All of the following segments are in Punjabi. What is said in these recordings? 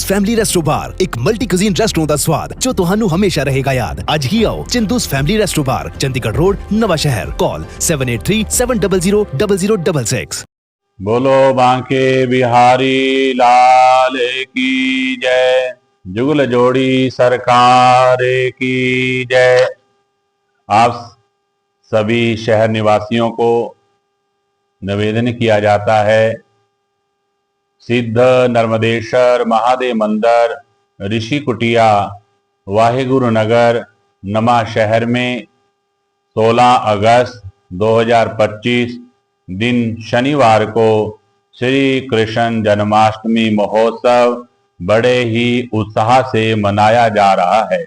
ਚਿੰਦੂਸ ਫੈਮਿਲੀ ਰੈਸਟੋ ਬਾਰ ਇੱਕ ਮਲਟੀ ਕੁਜ਼ੀਨ ਰੈਸਟੋਰੈਂਟ ਦਾ ਸਵਾਦ ਜੋ ਤੁਹਾਨੂੰ ਹਮੇਸ਼ਾ ਰਹੇਗਾ ਯਾਦ ਅੱਜ ਹੀ ਆਓ Chindu's family resto bar Chandigarh road Nawanshahr call 7837000066 बोलो बांके बिहारी लाल की जय जुगल जोड़ी सरकार की जय आप सभी शहर निवासियों को निवेदन किया जाता है सिद्ध नर्मदेश्वर महादेव मंदिर, ऋषि कुटिया, वाहिगुरु नगर, नमा शहर में 16 अगस्त 2025 दिन शनिवार को श्री कृष्ण जन्माष्टमी महोत्सव बड़े ही उत्साह से मनाया जा रहा है।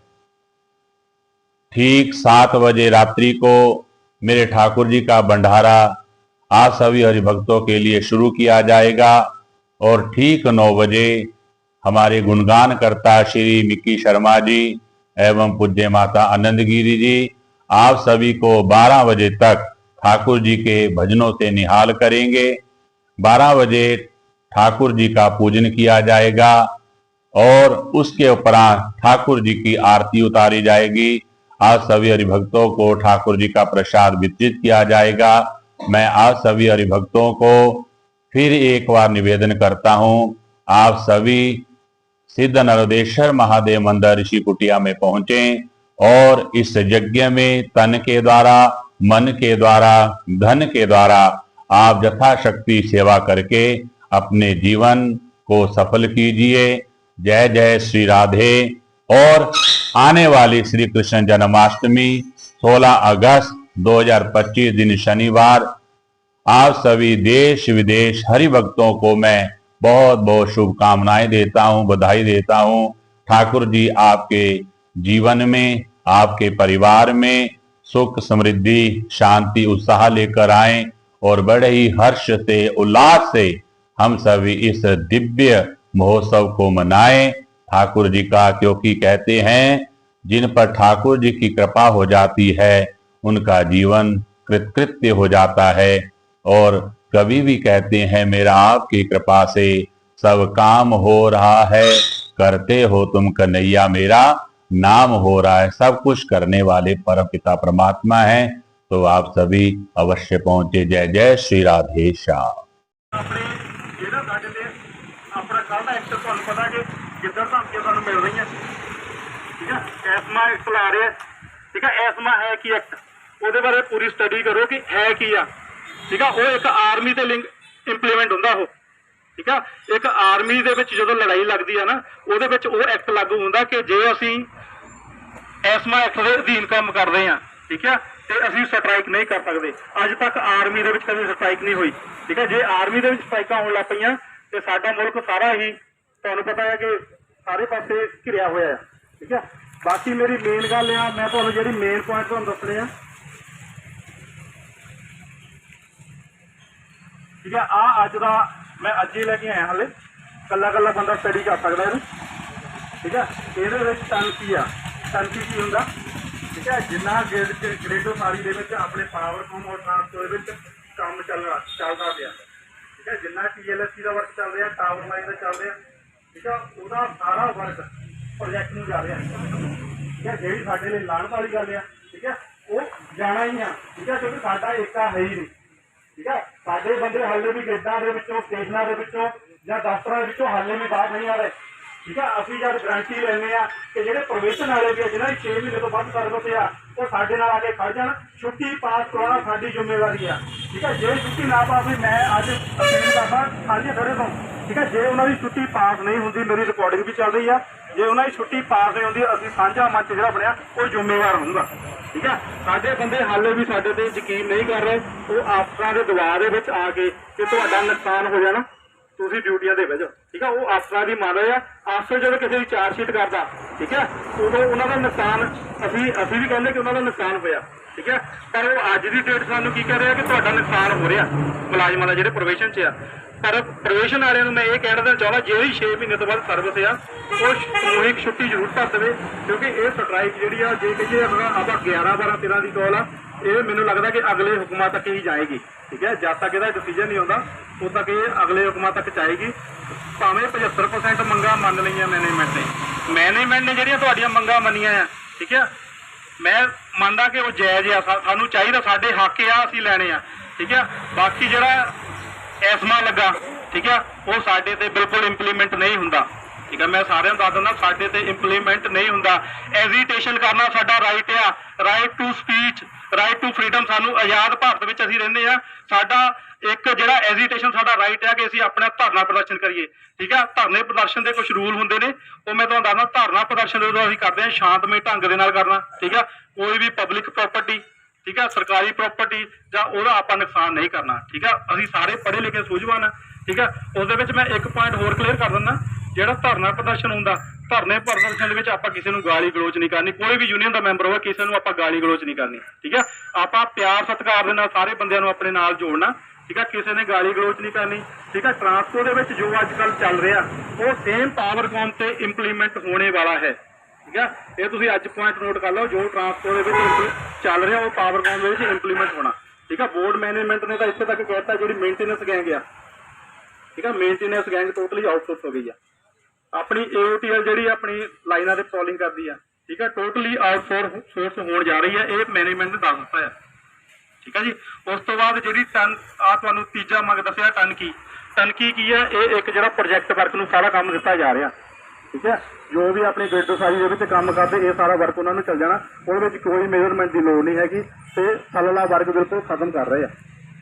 ठीक सात बजे रात्रि को मेरे ठाकुर जी का भंडारा आप सभी हरिभक्तों के लिए शुरू किया जाएगा। और ठीक नौ बजे हमारे गुणगान करता श्री मिक्की शर्मा जी एवं पूज्य माता आनंद गिरी जी, आप सभी को 12 बजे तक ठाकुर जी के भजनों से निहाल करेंगे। 12 बजे ठाकुर जी का पूजन किया जाएगा और उसके उपरांत ठाकुर जी की आरती उतारी जाएगी। आज सभी हरिभक्तों को ठाकुर जी का प्रसाद वितरित किया जाएगा। मैं आज सभी हरिभक्तों को फिर एक बार निवेदन करता हूँ, आप सभी सिद्ध नरोदेश्वर महादेव मंदिर ऋषि कुटिया में पहुँचे और इस यज्ञ में तन के द्वारा, मन के द्वारा, धन के द्वारा आप यथाशक्ति सेवा करके अपने जीवन को सफल कीजिए। जय जय श्री राधे। और आने वाली श्री कृष्ण जन्माष्टमी 16 अगस्त 2025 दिन शनिवार आप सभी देश विदेश हरि भक्तों को मैं बहुत बहुत शुभकामनाएँ देता हूँ, बधाई देता हूँ। ठाकुर जी आपके जीवन में, आपके परिवार में सुख, समृद्धि, शांति, उत्साह लेकर आए और बड़े ही हर्ष से, उल्लास से हम सभी इस दिव्य महोत्सव को मनाएँ। ठाकुर जी का क्योंकि कहते हैं, जिन पर ठाकुर जी की कृपा हो जाती है, उनका जीवन कृतकृत्य हो जाता है। और कवि भी कहते हैं मेरा आपकी कृपा से सब काम हो रहा है करते हो तुम कन्हैया मेरा नाम हो रहा है सब कुछ करने वाले परम पिता परमात्मा हैं तो आप सभी अवश्य पहुंचे जय जय श्री राधे श्याम ਆਪਣੇ ਜਿਹੜਾ ਸਾਡੇ ਤੇ ਆਪਣਾ ਕੱਲ ਦਾ ਐਕਟ ਤੁਹਾਨੂੰ ਪਤਾ ਕਿ ਕਿੱਦਾਂ ਧਮਕੀਆਂ ਤੁਹਾਨੂੰ ਮਿਲ ਰਹੀਆਂ ਠੀਕ ਹੈ ਐਸਮਾ ਐਕਟ ਲਾ ਰਿਹਾ ਠੀਕ ਹੈ ਐਸਮਾ ਹੈ ਕੀ ਐਕਟ ਉਹਦੇ ਬਾਰੇ ਪੂਰੀ ਸਟੱਡੀ ਕਰੋ ਕਿ ਹੈ ਕੀ ਆ ਠੀਕ ਆ? ਉਹ ਇੱਕ ਆਰਮੀ ਤੇ ਲਿੰਕ ਇੰਪਲੀਮੈਂਟ ਹੁੰਦਾ ਉਹ। ਠੀਕ ਆ? ਇੱਕ ਆਰਮੀ ਦੇ ਵਿੱਚ ਜਦੋਂ ਲੜਾਈ ਲੱਗਦੀ ਆ ਨਾ, ਉਹਦੇ ਵਿੱਚ ਉਹ ਐਕਟ ਲਾਗੂ ਹੁੰਦਾ ਕਿ ਜੇ ਅਸੀਂ ਐਸਮਾ ਐਕਟ ਦੇ ਅਧੀਨ ਕੰਮ ਕਰਦੇ ਆ, ਠੀਕ ਆ? ਤੇ ਅਸੀਂ ਸਟ੍ਰਾਈਕ ਨਹੀਂ ਕਰ ਸਕਦੇ। ਅੱਜ ਤੱਕ ਆਰਮੀ ਦੇ ਵਿੱਚ ਕਦੇ ਸਟ੍ਰਾਈਕ ਨਹੀਂ ਹੋਈ। ਠੀਕ ਹੈ ਜੇ ਆਰਮੀ ਦੇ ਵਿੱਚ ਸਟ੍ਰਾਈਕਾਂ ਹੋਣ ਲੱਗ ਪਈਆਂ, ਤੇ ਸਾਡਾ ਮੁਲਕ ਸਾਰਾ ਹੀ ਤੁਹਾਨੂੰ ਪਤਾ ਹੈ ਕਿ ਸਾਰੇ ਪਾਸੇ ਘਿਰਿਆ ਹੋਇਆ ਹੈ ਠੀਕ ਹੈ ਬਾਕੀ ਮੇਰੀ ਮੇਨ ਗੱਲ ਆ, ਮੈਂ ਤੁਹਾਨੂੰ ਜਿਹੜੀ ਮੇਨ ਪੁਆਇੰਟ ਤੁਹਾਨੂੰ ਦੱਸਣੇ ਆ ਠੀਕ ਹੈ ਆ ਅੱਜ ਦਾ ਮੈਂ ਅੱਜ ਹੀ ਲੈ ਕੇ ਆਇਆ ਹਲੇ। ਕੱਲਾ ਕੱਲਾ ਬੰਦਾ ਸਟੱਡੀ ਕਰ ਸਕਦਾ ਇਹਨੂੰ। ਠੀਕ ਹੈ, ਇਹਦੇ ਵਿੱਚ ਟੰਕੀ ਆ। ਟੰਕੀ ਕੀ ਹੁੰਦਾ? ਠੀਕ ਹੈ, ਜਿੰਨਾ ਗ੍ਰੇਡ ਗ੍ਰੇਡੋ ਸਾਰੀ ਦੇ ਵਿੱਚ ਆਪਣੇ ਪਾਵਰ ਕੌਮ ਔਰ ਟ੍ਰਾਂਸਫਰ ਵਿੱਚ ਕੰਮ ਚੱਲਦਾ ਚੱਲਦਾ ਪਿਆ। ਠੀਕ ਹੈ, ਜਿੰਨਾ ਟੀਐਲਐਸਸੀ ਦਾ ਵਰਕ ਚੱਲ ਰਿਹਾ ਟਾਵਰ ਲਾਈਨ ਦਾ ਚੱਲ ਰਿਹਾ, ਠੀਕ ਹੈ, ਉਹਦਾ ਸਾਰਾ ਵਰਕ ਪ੍ਰੋਜੈਕਟ ਨੂੰ ਜਾ ਰਿਹਾ। ਠੀਕ ਹੈ, ਜਿਹੜੀ ਸਾਡੇ ਲਈ ਲਾਣ ਵਾਲੀ ਗੱਲ ਆ, ਠੀਕ ਹੈ, ਉਹ ਜਾਣਾ ਹੀ ਆ। ਠੀਕ ਹੈ, ਕਿਉਂਕਿ ਸਾਡਾ ਏਕਾ ਹੈ ਹੀ ਨਹੀਂ। ਠੀਕ ਹੈ? ਸਾਡੇ ਬੰਦੇ ਹਾਲੇ ਵੀ ਗੇਟਾਂ ਦੇ ਵਿੱਚੋਂ, ਸਟੇਸ਼ਨਾਂ ਦੇ ਵਿੱਚੋਂ ਜਾਂ ਦਫ਼ਤਰਾਂ ਦੇ ਵਿੱਚੋਂ ਹਾਲੇ ਵੀ ਬਾਹਰ ਨਹੀਂ ਆ ਰਹੇ। ਠੀਕ ਹੈ ਅਸੀਂ ਜਦ ਗਰੰਟੀ ਲੈਂਦੇ ਆ ਕਿ ਜਿਹੜੇ ਪ੍ਰੋਵੀਜ਼ਨ ਵਾਲੇ ਵੀ ਆ, ਜਿਹਨਾਂ ਦੀ 6 ਮਹੀਨੇ ਤੋਂ ਵੱਧ ਸਰਵਿਸ ਆ, ਉਹ ਸਾਡੇ ਨਾਲ ਆ ਕੇ ਖੜ ਜਾਣ। ਛੁੱਟੀ ਪਾਸ ਕਰਾਉਣਾ ਸਾਡੀ ਜ਼ਿੰਮੇਵਾਰੀ ਆ। ਠੀਕ ਆ? ਜੇ ਛੁੱਟੀ ਨਾ ਪਾਸ ਹੋਈ, ਮੈਂ ਅੱਜ ਅਪੀਲ ਕਰਦਾ ਸਾਂਝੇ ਖੜੇ ਤੋਂ। ਠੀਕ ਹੈ ਜੇ ਉਹਨਾਂ ਦੀ ਛੁੱਟੀ ਪਾਸ ਨਹੀਂ ਹੁੰਦੀ, ਮੇਰੀ ਰਿਕਾਰਡਿੰਗ ਵੀ ਚੱਲ ਰਹੀ ਆ। ਜੇ ਉਹਨਾਂ ਦੀ ਛੁੱਟੀ ਪਾਸ ਨਹੀਂ ਹੁੰਦੀ, ਅਸੀਂ ਸਾਂਝਾ ਮੰਚ ਜਿਹੜਾ ਬਣਿਆ, ਉਹ ਜ਼ਿੰਮੇਵਾਰ ਹੋਊਗਾ ਠੀਕ ਹੈ ਸਾਡੇ ਬੰਦੇ ਹਾਲੇ ਵੀ ਸਾਡੇ ਤੇ ਯਕੀਨ ਨਹੀਂ ਕਰ ਰਹੇ। ਉਹ ਅਫਸਰਾਂ ਦੇ ਦਬਾਅ ਦੇ ਵਿੱਚ ਆ ਕੇ ਕਿ ਤੁਹਾਡਾ ਨੁਕਸਾਨ ਹੋ ਜਾਣਾ, ਤੁਸੀਂ ਡਿਊਟੀਆਂ ਦੇ ਵਜੋ ਠੀਕ ਹੈ ਉਹ ਅਫਸਰਾਂ ਦੀ ਮੰਨ ਰਹੇ ਆ ਅਫਸਰ ਜਦੋਂ ਕਿਸੇ ਦੀ ਚਾਰਜ ਸ਼ੀਟ ਕਰਦਾ, ਠੀਕ ਹੈ ਉਦੋਂ ਉਹਨਾਂ ਦਾ ਨੁਕਸਾਨ, ਅਸੀਂ ਅਸੀਂ ਵੀ ਕਹਿੰਦੇ ਕਿ ਉਹਨਾਂ ਦਾ ਨੁਕਸਾਨ ਹੋਇਆ, ਠੀਕ ਹੈ ਪਰ ਉਹ ਅੱਜ ਦੀ ਡੇਟ ਸਾਨੂੰ ਕੀ ਕਹਿ ਰਿਹਾ ਕਿ ਤੁਹਾਡਾ ਨੁਕਸਾਨ ਹੋ ਰਿਹਾ, ਮੁਲਾਜ਼ਮਾਂ ਦਾ ਜਿਹੜੇ ਪ੍ਰੋਵੇਸ਼ਨ 'ਚ ਆ। ਪਰ ਪ੍ਰੋਵੇਸ਼ਨ ਵਾਲਿਆਂ ਨੂੰ ਮੈਂ ਇਹ ਕਹਿਣਾ ਦੇਣਾ ਚਾਹੁੰਦਾ ਜਿਹੜੀ 6 ਮਹੀਨੇ ਤੋਂ ਬਾਅਦ ਸਰਵਿਸ ਆ, ਉਹ ਸਮੂਹਿਕ ਛੁੱਟੀ ਜ਼ਰੂਰ ਕਰ ਦੇਵੇ, ਕਿਉਂਕਿ ਇਹ ਸਟ੍ਰਾਈਕ ਜਿਹੜੀ ਆ, ਜੇ ਕਹੀਏ ਆਪਾਂ ਆਪਾਂ 11 12 13 ਦੀ ਕਾਲ ਆ, ਇਹ ਮੈਨੂੰ ਲੱਗਦਾ ਕਿ ਅਗਲੇ ਹੁਕਮਾਂ ਤੱਕ ਹੀ ਜਾਏਗੀ, ਠੀਕ ਹੈ ਜਦ ਤੱਕ ਇਹਦਾ ਡਿਸੀਜਨ ਨਹੀਂ ਆਉਂਦਾ, ਉਦੋਂ ਤੱਕ ਇਹ ਅਗਲੇ ਹੁਕਮਾਂ ਤੱਕ ਜਾਏਗੀ। ਭਾਵੇਂ 75% ਮੰਗਾਂ ਮੰਨ ਲਈਆਂ ਮੈਨੇਜਮੈਂਟ ਨੇ। ਮੈਨੇਜਮੈਂਟ ਨੇ ਜਿਹੜੀਆਂ ਤੁਹਾਡੀਆਂ ਮੰਗਾਂ ਮੰਨੀਆਂ ਆ, ਠੀਕ ਹੈ ਮੈਂ ਮੰਨਦਾ ਕਿ ਉਹ ਜਾਇਜ਼ ਆ ਸਾਨੂੰ ਚਾਹੀਦਾ ਸਾਡੇ ਹੱਕ ਆ, ਅਸੀਂ ਲੈਣੇ ਆ, ਠੀਕ ਹੈ ਬਾਕੀ ਜਿਹੜਾ ਐਸਮਾ ਲੱਗਾ, ਠੀਕ ਹੈ ਉਹ ਸਾਡੇ ਤੇ ਬਿਲਕੁਲ ਇੰਪਲੀਮੈਂਟ ਨਹੀਂ ਹੁੰਦਾ। ਠੀਕ ਹੈ ਮੈਂ ਸਾਰਿਆਂ ਨੂੰ ਦੱਸ ਦਿੰਦਾ, ਸਾਡੇ ਤੇ ਇੰਪਲੀਮੈਂਟ ਨਹੀਂ ਹੁੰਦਾ। ਐਜੀਟੇਸ਼ਨ ਕਰਨਾ ਸਾਡਾ ਰਾਈਟ ਆ। Right to speech right to freedom ਸਾਨੂੰ ਆਜ਼ਾਦ ਭਾਰਤ ਵਿੱਚ ਅਸੀਂ ਰਹਿੰਦੇ ਆ। ਸਾਡਾ ਇੱਕ ਜਿਹੜਾ ਐਜੀਟੇਸ਼ਨ ਸਾਡਾ ਰਾਈਟ ਹੈ ਕਿ ਅਸੀਂ ਆਪਣਾ ਧਰਨਾ ਪ੍ਰਦਰਸ਼ਨ ਕਰੀਏ, ਠੀਕ ਹੈ? ਧਰਨੇ ਪ੍ਰਦਰਸ਼ਨ ਦੇ ਕੁਝ ਰੂਲ ਹੁੰਦੇ ਨੇ, ਉਹ ਮੈਂ ਤੁਹਾਨੂੰ ਦੱਸਦਾ, ਧਰਨਾ ਪ੍ਰਦਰਸ਼ਨ ਜਦੋਂ ਅਸੀਂ ਕਰਦੇ ਹਾਂ, ਸ਼ਾਂਤਮਈ ਢੰਗ ਦੇ ਨਾਲ ਕਰਨਾ, ਠੀਕ ਹੈ? ਕੋਈ ਵੀ ਪਬਲਿਕ ਪ੍ਰਾਪਰਟੀ ਠੀਕ ਹੈ? ਸਰਕਾਰੀ ਪ੍ਰਾਪਰਟੀ ਜਾਂ ਉਹਦਾ ਆਪਾਂ ਨੁਕਸਾਨ ਨਹੀਂ ਕਰਨਾ, ਠੀਕ ਹੈ? ਅਸੀਂ ਸਾਰੇ ਪੜ੍ਹੇ ਲਿਖੇ ਸੂਝਵਾਨ ਆ ਠੀਕ ਹੈ? ਉਸ ਦੇ ਵਿੱਚ ਮੈਂ ਇੱਕ ਪੁਆਇੰਟ ਹੋਰ ਕਲੀਅਰ ਕਰ ਦਿੰਦਾ, ਜਿਹੜਾ ਧਰਨਾ ਪ੍ਰਦਰਸ਼ਨ ਹੁੰਦਾ, ਧਰਨੇ ਪ੍ਰਦਰਸ਼ਨ ਦੇ ਵਿੱਚ ਆਪਾਂ ਕਿਸੇ ਨੂੰ ਗਾਲੀ ਗਲੋਚ ਨਹੀਂ ਕਰਨੀ, ਕੋਈ ਵੀ ਯੂਨੀਅਨ ਦਾ ਮੈਂਬਰ ਹੋਵੇ, ਕਿਸੇ ਨੂੰ ਆਪਾਂ ਗਾਲੀ ਗਲੋਚ ਨਹੀਂ ਕਰਨੀ, ਠੀਕ ਹੈ? ਆਪਾਂ ਪਿਆਰ ਸਤਿਕਾਰ ਦੇ ਨਾਲ ਸਾਰੇ ਬੰਦਿਆਂ ਨੂੰ ਆਪਣੇ ਨਾਲ ਜੋੜਨਾ ਠੀਕ ਆ, ਕਿਸੇ ਨੇ ਗਾਲੀ ਗਲੋਚ ਨਹੀਂ ਕਰਨੀ, ਠੀਕ ਆ ਟਰਾਂਸਪੋਰਟ ਦੇ ਵਿੱਚ ਜੋ ਅੱਜ ਕੱਲ ਚੱਲ ਰਿਹਾ, ਉਹ ਸੇਮ ਪਾਵਰਕੌਮ ਤੇ ਇੰਪਲੀਮੈਂਟ ਹੋਣੇ ਵਾਲਾ ਹੈ, ਠੀਕ ਹੈ ਇਹ ਤੁਸੀਂ ਅੱਜ ਪੁਆਇੰਟ ਨੋਟ ਕਰ ਲਓ, ਜੋ ਟਰਾਂਸਪੋਰਟ ਦੇ ਵਿੱਚ ਚੱਲ ਰਿਹਾ, ਉਹ ਪਾਵਰਕੌਮ ਦੇ ਵਿੱਚ ਇੰਪਲੀਮੈਂਟ ਹੋਣਾ, ਠੀਕ ਆ ਬੋਰਡ ਮੈਨੇਜਮੈਂਟ ਨੇ ਤਾਂ ਇੱਥੇ ਤੱਕ ਕਹਿਤਾ, ਜਿਹੜੀ ਮੇਨਟੇਨੈਂਸ ਗੈਂਗ ਆ, ਠੀਕ ਆ ਮੇਨਟੇਨੈਂਸ ਗੈਂਗ ਟੋਟਲੀ ਆਊਟਸੋਰਸ ਹੋ ਗਈ ਆ, ਆਪਣੀ AOTL ਜਿਹੜੀ ਆਪਣੀ ਲਾਈਨਾਂ ਤੇ ਪੈਟਰੋਲਿੰਗ ਕਰਦੀ ਆ, ਠੀਕ ਆ ਟੋਟਲੀ ਆਊਟਸੋਰਸ ਹੋਣ ਜਾ ਰਹੀ ਹੈ ਇਹ ਮੈਨੇਜਮੈਂਟ ਨੇ ਦੱਸ ਦਿੱਤਾ ਆ। ਠੀਕ ਹੈ ਜੀ? ਉਸ ਤੋਂ ਬਾਅਦ ਜਿਹੜੀ ਟਨ, ਆ ਤੁਹਾਨੂੰ ਤੀਜਾ ਮੰਗ ਦੱਸਿਆ ਟਨਕੀ। ਟਨਕੀ ਕੀ ਹੈ ਇਹ ਇੱਕ ਜਿਹੜਾ ਪ੍ਰੋਜੈਕਟ ਵਰਕ ਨੂੰ ਸਾਰਾ ਕੰਮ ਦਿੱਤਾ ਜਾ ਰਿਹਾ। ਠੀਕ ਹੈ ਜੋ ਵੀ ਆਪਣੀ ਗ੍ਰਿਡ ਸਾਰੀ ਦੇ ਵਿੱਚ ਕੰਮ ਕਰਦੇ, ਇਹ ਸਾਰਾ ਵਰਕ ਉਹਨਾਂ ਨੂੰ ਚੱਲ ਜਾਣਾ। ਉਹਦੇ ਵਿੱਚ ਕੋਈ ਮੇਜ਼ਰਮੈਂਟ ਦੀ ਲੋੜ ਨਹੀਂ ਹੈਗੀ ਤੇ ਥੱਲਲਾ ਵਰਕ ਬਿਲਕੁਲ ਖਤਮ ਕਰ ਰਹੇ ਆ।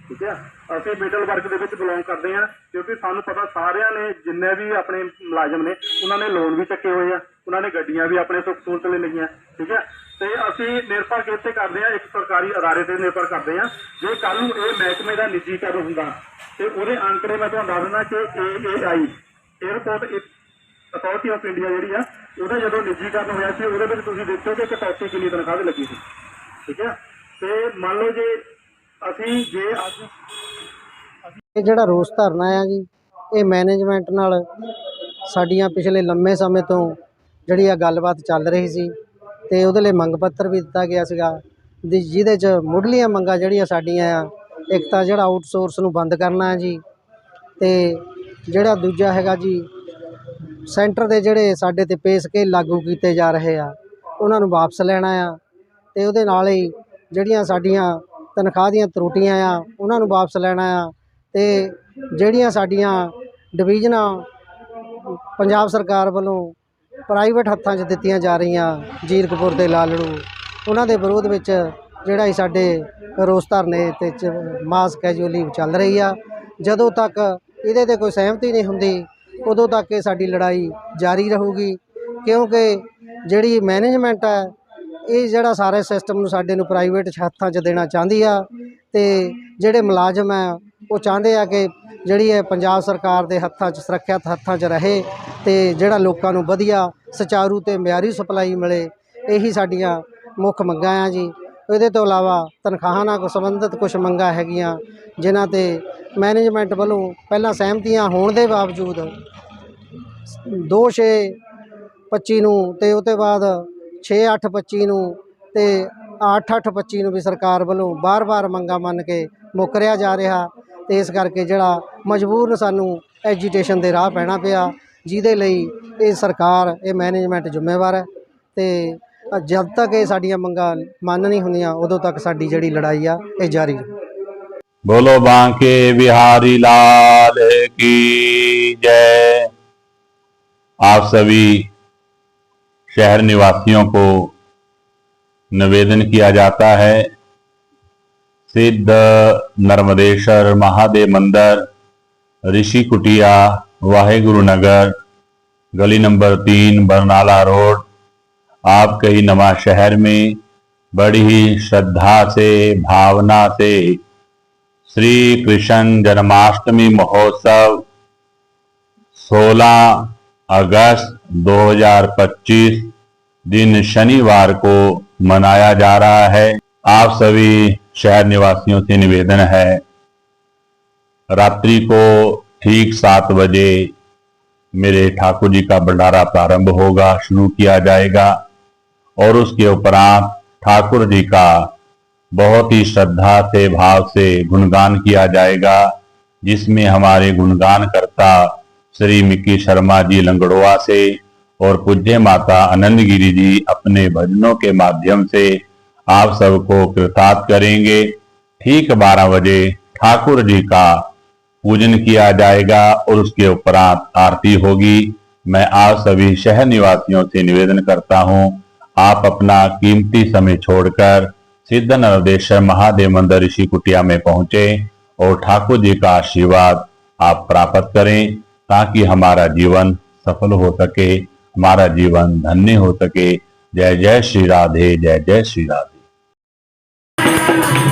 ਠੀਕ ਹੈ ਅਸੀਂ ਮਿਡਲ ਵਰਗ ਦੇ ਵਿੱਚ ਬਿਲੋਂਗ ਕਰਦੇ ਹਾਂ ਕਿਉਂਕਿ ਸਾਨੂੰ ਪਤਾ ਸਾਰਿਆਂ ਨੇ, ਜਿੰਨੇ ਵੀ ਆਪਣੇ ਮੁਲਾਜ਼ਮ ਨੇ, ਉਹਨਾਂ ਨੇ ਲੋਨ ਵੀ ਚੱਕੇ ਹੋਏ ਆ। ਉਹਨਾਂ ਨੇ ਗੱਡੀਆਂ ਵੀ ਆਪਣੇ ਸੁੱਖ ਸਹੂਲਤ ਲਈ ਲਈਆਂ। ਠੀਕ ਹੈ ਤੇ ਅਸੀਂ ਨਿਰਭਰ ਕਿੱਥੇ ਕਰਦੇ ਆ ਇੱਕ ਸਰਕਾਰੀ ਅਦਾਰੇ ਤੇ ਨਿਰਭਰ ਕਰਦੇ ਆ ਜੇ ਕੱਲ ਨੂੰ ਇਹ ਮਹਿਕਮੇ ਦਾ ਨਿੱਜੀਕਰਨ ਹੁੰਦਾ ਤੇ ਉਹਦੇ ਅੰਕੜੇ ਮੈਂ ਤੁਹਾਨੂੰ ਦੱਸ ਦਿੰਦਾ ਕਿ AAI airport authority of India ਜਿਹੜੀ ਆ, ਉਹਦਾ ਜਦੋਂ ਨਿੱਜੀਕਰਨ ਹੋਇਆ ਸੀ, ਉਹਦੇ ਵਿੱਚ ਤੁਸੀਂ ਦੇਖਿਓ ਕਿ ਕਟੌਤੀ ਕਿੰਨੀ ਤਨਖਾਹ ਤੇ ਲੱਗੀ ਸੀ। ਠੀਕ ਹੈ? ਤੇ ਮੰਨ ਲਓ ਜੇ ਅਸੀਂ ਜੇ ਅੱਜ ਇਹ ਜਿਹੜਾ ਰੋਸ ਧਰਨਾ ਆ ਜੀ, ਇਹ ਮੈਨੇਜਮੈਂਟ ਨਾਲ ਸਾਡੀਆਂ ਪਿਛਲੇ ਲੰਮੇ ਸਮੇਂ ਤੋਂ ਜਿਹੜੀ ਆ ਗੱਲਬਾਤ ਚੱਲ ਰਹੀ ਸੀ। ਤੇ ਉਹਦੇ ਲਈ ਮੰਗ ਪੱਤਰ ਵੀ ਦਿੱਤਾ ਗਿਆ ਸੀਗਾ। ਦੀ- ਜਿਹਦੇ 'ਚ ਮੁੱਢਲੀਆਂ ਮੰਗਾਂ ਜਿਹੜੀਆਂ ਸਾਡੀਆਂ ਆ, ਇੱਕ ਤਾਂ ਜਿਹੜਾ ਆਊਟਸੋਰਸ ਨੂੰ ਬੰਦ ਕਰਨਾ ਹੈ ਜੀ ਤੇ ਜਿਹੜਾ ਦੂਜਾ ਹੈਗਾ ਜੀ ਸੈਂਟਰ ਦੇ ਜਿਹੜੇ ਸਾਡੇ ਤੇ ਪੇ ਸਕੇਲ ਲਾਗੂ ਕੀਤੇ ਜਾ ਰਹੇ ਆ, ਉਹਨਾਂ ਨੂੰ ਵਾਪਸ ਲੈਣਾ ਆ ਤੇ ਉਹਦੇ ਨਾਲ ਹੀ ਜਿਹੜੀਆਂ ਸਾਡੀਆਂ ਤਨਖਾਹ ਦੀਆਂ ਤਰੁੱਟੀਆਂ ਆ, ਉਹਨਾਂ ਨੂੰ ਵਾਪਸ ਲੈਣਾ ਆ ਤੇ ਜਿਹੜੀਆਂ ਸਾਡੀਆਂ ਡਿਵੀਜ਼ਨਾਂ ਪੰਜਾਬ ਸਰਕਾਰ ਵੱਲੋਂ ਪ੍ਰਾਈਵੇਟ ਹੱਥਾਂ 'ਚ ਦਿੱਤੀਆਂ ਜਾ ਰਹੀਆਂ ਜੀਰਕਪੁਰ ਦੇ ਲਾਲੜੂ। ਉਹਨਾਂ ਦੇ ਵਿਰੋਧ ਵਿੱਚ ਜਿਹੜਾ ਹੀ ਸਾਡੇ ਰੋਸ ਧਰਨੇ ਤੇ ਚ- ਮਾਸ ਕੈਜੂਅਲੀ ਚੱਲ ਰਹੀ ਆ। ਜਦੋਂ ਤੱਕ ਇਹਦੇ ਤੇ ਕੋਈ ਸਹਿਮਤੀ ਨਹੀਂ ਹੁੰਦੀ, ਉਦੋਂ ਤੱਕ ਇਹ ਸਾਡੀ ਲੜਾਈ ਜਾਰੀ ਰਹੂਗੀ। ਕਿਉਂਕਿ ਜਿਹੜੀ ਮੈਨੇਜਮੈਂਟ ਹੈ ਇਹ ਜਿਹੜਾ ਸਾਰੇ ਸਿਸਟਮ ਨੂੰ ਸਾਡੇ ਨੂੰ ਪ੍ਰਾਈਵੇਟ ਹੱਥਾਂ 'ਚ ਦੇਣਾ ਚਾਹੁੰਦੀ ਆ ਤੇ ਜਿਹੜੇ ਮੁਲਾਜ਼ਮ ਆ, ਉਹ ਚਾਹੁੰਦੇ ਆ ਕਿ ਜਿਹੜੀ ਹੈ ਪੰਜਾਬ ਸਰਕਾਰ ਦੇ ਹੱਥਾਂ 'ਚ, ਸੁਰੱਖਿਅਤ ਹੱਥਾਂ 'ਚ ਰਹੇ ਤੇ ਜਿਹੜਾ ਲੋਕਾਂ ਨੂੰ ਵਧੀਆ ਸੁਚਾਰੂ ਤੇ ਮਿਆਰੀ ਸਪਲਾਈ ਮਿਲੇ, ਇਹੀ ਸਾਡੀਆਂ ਮੁੱਖ ਮੰਗਾਂ ਆ ਜੀ। ਇਹਦੇ ਤੋਂ ਇਲਾਵਾ ਤਨਖਾਹਾਂ ਨਾਲ ਸੰਬੰਧਿਤ ਕੁਝ ਮੰਗਾਂ ਹੈਗੀਆਂ, ਜਿਨ੍ਹਾਂ ਤੇ ਮੈਨੇਜਮੈਂਟ ਵੱਲੋਂ ਪਹਿਲਾਂ ਸਹਿਮਤੀਆਂ ਹੋਣ ਦੇ ਬਾਵਜੂਦ 2 6 25 ਨੂੰ ਤੇ ਉਹ ਤੋਂ ਬਾਅਦ 6 8 25 ਨੂੰ ਤੇ 8 8 25 ਨੂੰ ਵੀ ਸਰਕਾਰ ਵੱਲੋਂ ਬਾਰ-ਬਾਰ ਮੰਗਾਂ ਮੰਨ ਕੇ ਮੁੱਕਰਿਆ ਜਾ ਰਿਹਾ। ਤੇ ਇਸ ਕਰਕੇ ਜਿਹੜਾ ਮਜਬੂਰਨ ਸਾਨੂੰ ਐਜੀਟੇਸ਼ਨ ਦੇ ਰਾਹ ਪੈਣਾ ਪਿਆ ਜਿਹਦੇ ਲਈ ਇਹ ਸਰਕਾਰ ਇਹ ਮੈਨੇਜਮੈਂਟ ਜ਼ਿੰਮੇਵਾਰ ਹੈ ਤੇ ਜਦ ਤੱਕ ਇਹ ਸਾਡੀਆਂ ਮੰਗਾਂ ਮੰਨ ਨਹੀਂ ਹੁੰਦੀਆਂ ਉਦੋਂ ਤੱਕ ਸਾਡੀ ਜਿਹੜੀ ਲੜਾਈ ਆ ਇਹ ਜਾਰੀ ਰਹੂ बोलो बांके बिहारी लाल की जय आप सभी शहर निवासियों को निवेदन किया जाता है सिद्ध, नर्मदेश्वर, महादेव मंदिर ऋषि कुटिया वाहेगुरु नगर गली नंबर तीन, बरनाला रोड, आपके ही नवा शहर में बड़ी ही श्रद्धा से, भावना से श्री कृष्ण जन्माष्टमी महोत्सव 16 अगस्त 2025 दिन शनिवार को मनाया जा रहा है। आप सभी शहर निवासियों से निवेदन है। रात्रि को ठीक सात बजे मेरे ठाकुर जी का भंडारा प्रारंभ होगा, शुरू किया जाएगा और उसके उपरांत ठाकुर जी का बहुत ही श्रद्धा से, भाव से गुणगान किया जाएगा, जिसमें हमारे गुणगान करता श्री मिक्की शर्मा जी लंगड़ोआ से और पूज्य माता आनंद गिरी जी अपने भजनों के माध्यम से आप सबको कृतार्थ करेंगे। ठीक बारह बजे ठाकुर जी का पूजन किया जाएगा और उसके उपरांत आरती होगी। मैं आप सभी शहर निवासियों से निवेदन करता हूँ, आप अपना कीमती समय छोड़कर सिद्ध नवदेश्वर महादेव मंदिर ऋषि कुटिया में पहुँचे और ठाकुर जी का आशीर्वाद आप प्राप्त करें ताकि हमारा जीवन सफल हो सके, हमारा जीवन धन्य हो सके। जय जय श्री राधे, जय जय श्री राधे। Thank you.